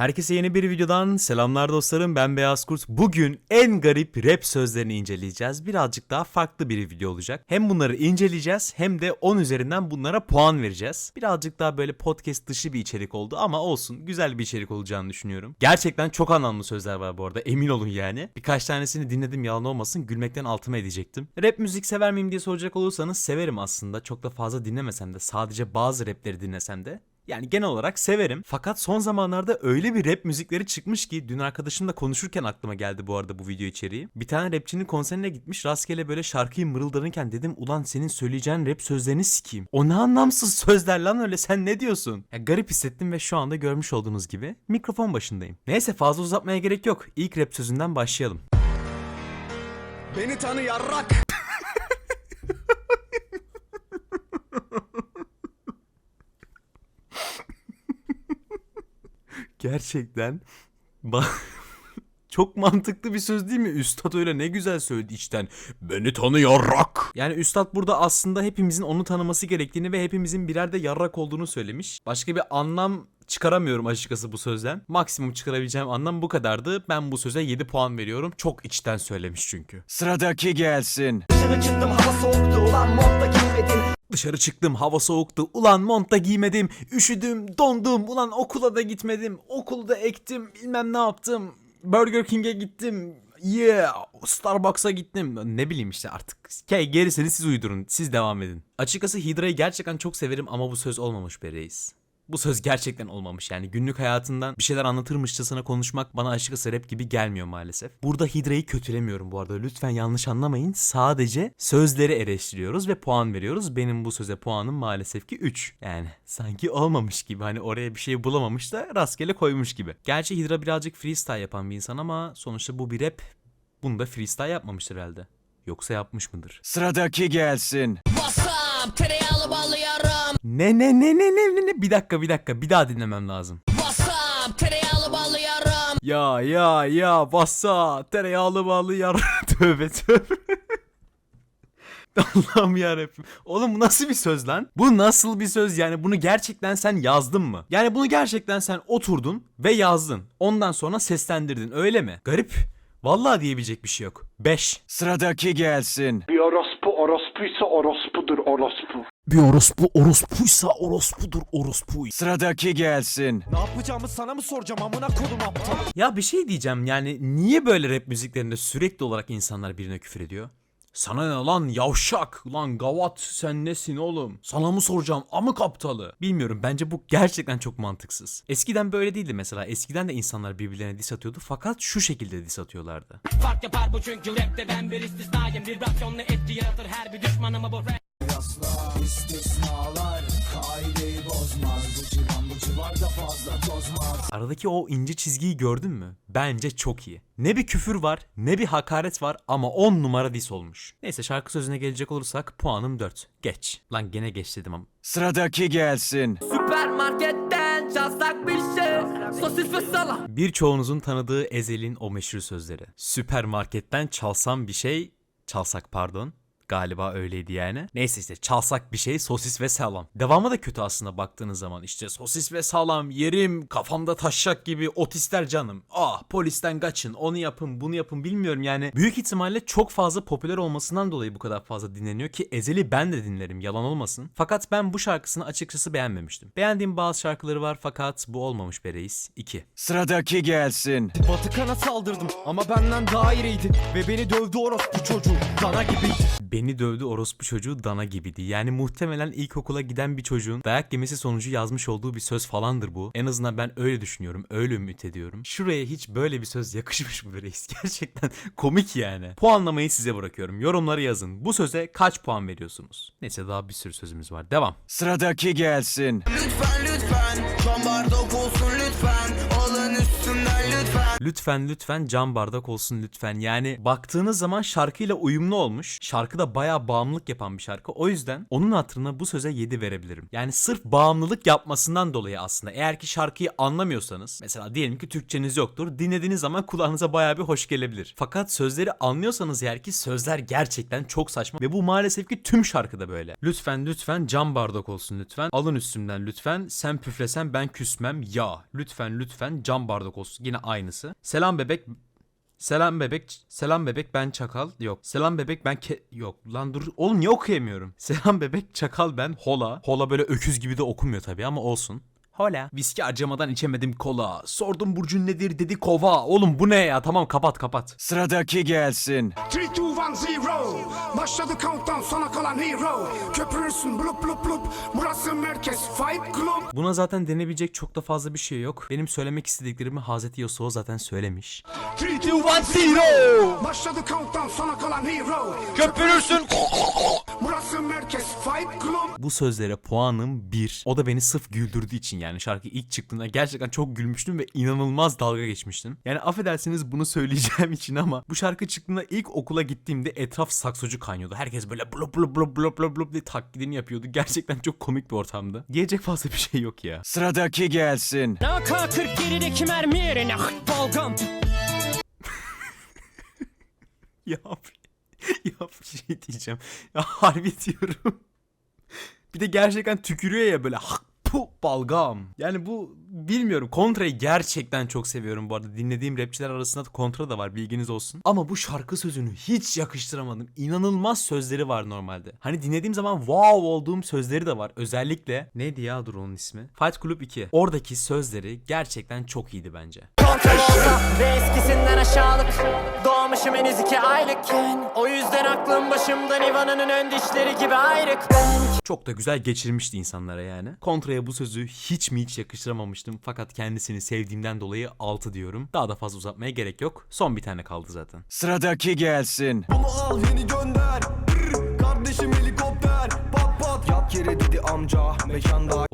Herkese yeni bir videodan selamlar dostlarım ben Beyaz Kurt. Bugün en garip rap sözlerini inceleyeceğiz. Birazcık daha farklı bir video olacak. Hem bunları inceleyeceğiz hem de 10 üzerinden bunlara puan vereceğiz. Birazcık daha böyle podcast dışı bir içerik oldu ama olsun güzel bir içerik olacağını düşünüyorum. Gerçekten çok anlamlı sözler var bu arada emin olun yani. Birkaç tanesini dinledim yalan olmasın gülmekten altıma edecektim. Rap müzik sever miyim diye soracak olursanız severim aslında. Çok da fazla dinlemesem de sadece bazı rapleri dinlesem de yani genel olarak severim. Fakat son zamanlarda öyle bir rap müzikleri çıkmış ki dün arkadaşımla konuşurken aklıma geldi bu arada bu video içeriği. Bir tane rapçinin konserine gitmiş rastgele böyle şarkıyı mırıldanırken dedim ulan senin söyleyeceğin rap sözlerini sikeyim. O ne anlamsız sözler lan öyle sen ne diyorsun? Ya garip hissettim ve şu anda görmüş olduğunuz gibi mikrofon başındayım. Neyse fazla uzatmaya gerek yok. İlk rap sözünden başlayalım. Beni tanı yarrak. Gerçekten çok mantıklı bir söz değil mi? Üstad öyle ne güzel söyledi içten. Beni tanı yarrak. Yani Üstad burada aslında hepimizin onu tanıması gerektiğini ve hepimizin birer de yarrak olduğunu söylemiş. Başka bir anlam çıkaramıyorum açıkçası bu sözden. Maksimum çıkarabileceğim anlam bu kadardı. Ben bu söze 7 puan veriyorum. Çok içten söylemiş çünkü. Sıradaki gelsin. Dışarı çıktım hava soğuktu ulan montta giymedim. Dışarı çıktım hava soğuktu. Ulan mont da giymedim. Üşüdüm, dondum. Ulan okula da gitmedim. Okulu da ektim. Bilmem ne yaptım. Burger King'e gittim. Yeah, Starbucks'a gittim. Ne bileyim işte artık. Ke gerisini siz uydurun. Siz devam edin. Açıkçası Hidra'yı gerçekten çok severim ama bu söz olmamış be reis. Bu söz gerçekten olmamış yani günlük hayatından bir şeyler anlatırmışçasına konuşmak bana açıkçası rap gibi gelmiyor maalesef. Burada Hidra'yı kötülemiyorum bu arada lütfen yanlış anlamayın. Sadece sözleri eleştiriyoruz ve puan veriyoruz. Benim bu söze puanım maalesef ki 3. Yani sanki olmamış gibi hani oraya bir şey bulamamış da rastgele koymuş gibi. Gerçi Hidra birazcık freestyle yapan bir insan ama sonuçta bu bir rap. Bunu da freestyle yapmamıştır herhalde. Yoksa yapmış mıdır? Sıradaki gelsin. WhatsApp tereyağlı ballı yarım Ne ne ne ne ne ne ne bir dakika bir dakika bir daha dinlemem lazım. WhatsApp tereyağlı ballı yarım Ya ya ya bassa tereyağlı bağlı yar tövbe tövbe. Allah'ım yarabbim. Oğlum bu nasıl bir söz lan? Bu nasıl bir söz yani bunu gerçekten sen yazdın mı? Yani bunu gerçekten sen oturdun ve yazdın. Ondan sonra seslendirdin öyle mi? Garip. Vallahi diyebilecek bir şey yok. 5. Sıradaki gelsin. Bir orospu orospuysa orospudur orospu. Bir orospu orospuysa orospudur orospu. Sıradaki gelsin. Ne yapacağımı sana mı soracağım amına kodum aptal. Ya bir şey diyeceğim yani niye böyle rap müziklerinde sürekli olarak insanlar birine küfür ediyor? Sana ne lan yavşak lan gavat sen nesin oğlum? Sana mı soracağım amık aptalı? Bilmiyorum bence bu gerçekten çok mantıksız. Eskiden böyle değildi mesela eskiden de insanlar birbirlerine diss atıyordu fakat şu şekilde diss atıyorlardı. Fark yapar bu çünkü rapte ben bir istisnayım Vibrasyonlu etki yaratır her bir düşmanıma bu rap Aradaki o ince çizgiyi gördün mü? Bence çok iyi. Ne bir küfür var ne bir hakaret var ama 10 numara diss olmuş. Neyse şarkı sözüne gelecek olursak puanım 4. Geç. Lan gene geç dedim ama. Sıradaki gelsin. Süpermarketten çalsak bir şey Sosis ve salam Birçoğunuzun tanıdığı Ezel'in o meşhur sözleri. Süpermarketten çalsam bir şey, çalsak pardon. Galiba öyleydi yani. Neyse işte çalsak bir şey sosis ve salam. Devamı da kötü aslında baktığınız zaman. İşte sosis ve salam yerim kafamda taşacak gibi ot ister canım. Ah polisten kaçın onu yapın bunu yapın bilmiyorum yani. Büyük ihtimalle çok fazla popüler olmasından dolayı bu kadar fazla dinleniyor ki Ezel'i ben de dinlerim yalan olmasın. Fakat ben bu şarkısını açıkçası beğenmemiştim. Beğendiğim bazı şarkıları var fakat bu olmamış be reis. 2. Sıradaki gelsin. Batıkan'a saldırdım ama benden daha iriydi. Ve beni dövdü orospu çocuğu. Dana gibiydi. Beni dövdü orospu çocuğu dana gibiydi. Yani muhtemelen ilkokula giden bir çocuğun dayak yemesi sonucu yazmış olduğu bir söz falandır bu. En azından ben öyle düşünüyorum. Öyle ümit ediyorum. Şuraya hiç böyle bir söz yakışmış mı reis? Gerçekten komik yani. Puanlamayı size bırakıyorum. Yorumları yazın. Bu söze kaç puan veriyorsunuz? Neyse daha bir sürü sözümüz var. Devam. Sıradaki gelsin. Lütfen lütfen Son bardak olsun lütfen lütfen cam bardak olsun lütfen. Yani baktığınız zaman şarkıyla uyumlu olmuş. Şarkı da bayağı bağımlılık yapan bir şarkı. O yüzden onun hatırına bu söze 7 verebilirim. Yani sırf bağımlılık yapmasından dolayı aslında. Eğer ki şarkıyı anlamıyorsanız mesela diyelim ki Türkçeniz yoktur. Dinlediğiniz zaman kulağınıza bayağı bir hoş gelebilir. Fakat sözleri anlıyorsanız eğer ki sözler gerçekten çok saçma ve bu maalesef ki tüm şarkıda böyle. Lütfen lütfen cam bardak olsun lütfen. Alın üstümden lütfen. Sen püflesen ben küsmem ya. Lütfen lütfen cam bardak olsun. Yine aynısı. Selam bebek Selam bebek, selam bebek ben çakal. Yok. Selam bebek ben ke... Yok lan dur. Oğlum niye okuyamıyorum? Selam bebek çakal ben hola. Hola böyle öküz gibi de okunmuyor tabii ama olsun. Hola. Viski acımadan içemedim kola. Sordum burcun nedir dedi kova. Oğlum bu ne ya? Tamam kapat kapat. Sıradaki gelsin. 3, 2, 1, 0 Başladı countdown sana kalan hero Köpürürsün blup blup blup Burası merkez Fight Club Buna zaten denebilecek çok da fazla bir şey yok. Benim söylemek istediklerimi Hazreti Yasuo zaten söylemiş. 3, 2, 1, 0 Başladı countdown sana kalan hero Köpürürsün merkez Fight Club Bu sözlere puanım 1. O da beni sırf güldürdüğü için yani şarkı ilk çıktığında gerçekten çok gülmüştüm ve inanılmaz dalga geçmiştim. Yani affedersiniz bunu söyleyeceğim için ama bu şarkı çıktığında ilk okula gittiğimde etraf saksocu kaynıyordu. Herkes böyle blop blop blop blop blop blop diye taklidini yapıyordu. Gerçekten çok komik bir ortamdı. Diyecek fazla bir şey yok ya. Sıradaki gelsin. AK-40 gerideki mermi yerine ah, balgam Ya ya bir şey diyeceğim. Ya harbi diyorum. Bir de gerçekten tükürüyor ya böyle hak pu balgam. Yani bu bilmiyorum. Kontra'yı gerçekten çok seviyorum bu arada. Dinlediğim rapçiler arasında da Kontra da var bilginiz olsun. Ama bu şarkı sözünü hiç yakıştıramadım. İnanılmaz sözleri var normalde. Hani dinlediğim zaman wow olduğum sözleri de var. Özellikle neydi ya dur onun ismi? Fight Club 2. Oradaki sözleri gerçekten çok iyiydi bence. Ve eskisinden aşağılık Doğmuşum henüz iki aylıkken O yüzden aklım başımda Nirvana'nın ön dişleri gibi ayrık Ben Çok da güzel geçirmişti insanlara yani. Kontra'ya bu sözü hiç mi hiç yakıştıramamıştım. Fakat kendisini sevdiğimden dolayı 6 diyorum. Daha da fazla uzatmaya gerek yok. Son bir tane kaldı zaten. Sıradaki gelsin. Bunu al yeni gönder Brr, Kardeşim helikopter Pat pat yat yere dedi amca Mekanda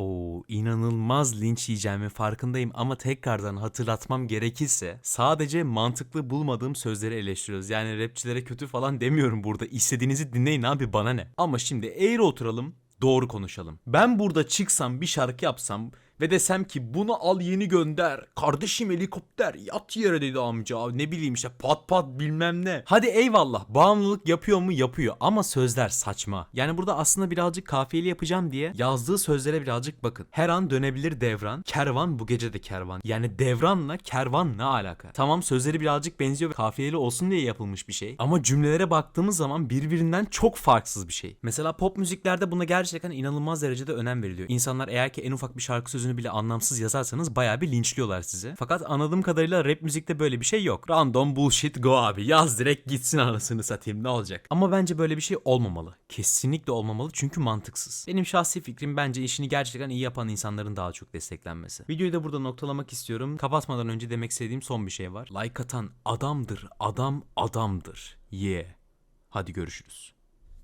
inanılmaz linç yiyeceğimin farkındayım ama tekrardan hatırlatmam gerekirse sadece mantıklı bulmadığım sözleri eleştiriyoruz. Yani rapçilere kötü falan demiyorum burada. İstediğinizi dinleyin abi bana ne. Ama şimdi eğri oturalım doğru konuşalım. Ben burada çıksam bir şarkı yapsam ve desem ki bunu al yeni gönder. Kardeşim helikopter yat yere dedi amca. Ne bileyim işte pat pat bilmem ne. Hadi eyvallah bağımlılık yapıyor mu yapıyor ama sözler saçma. Yani burada aslında birazcık kafiyeli yapacağım diye yazdığı sözlere birazcık bakın. Her an dönebilir devran. Kervan bu gece de kervan. Yani devranla kervan ne alaka? Tamam sözleri birazcık benziyor ve kafiyeli olsun diye yapılmış bir şey. Ama cümlelere baktığımız zaman birbirinden çok farksız bir şey. Mesela pop müziklerde buna gerçekten inanılmaz derecede önem veriliyor. İnsanlar eğer ki en ufak bir şarkı sözünü bile anlamsız yazarsanız bayağı bir linçliyorlar sizi. Fakat anladığım kadarıyla rap müzikte böyle bir şey yok. Random bullshit go abi yaz direkt gitsin anasını satayım ne olacak. Ama bence böyle bir şey olmamalı. Kesinlikle olmamalı çünkü mantıksız. Benim şahsi fikrim bence işini gerçekten iyi yapan insanların daha çok desteklenmesi. Videoyu da burada noktalamak istiyorum. Kapatmadan önce demek istediğim son bir şey var. Like atan adamdır, adam adamdır. Yeah. Hadi görüşürüz.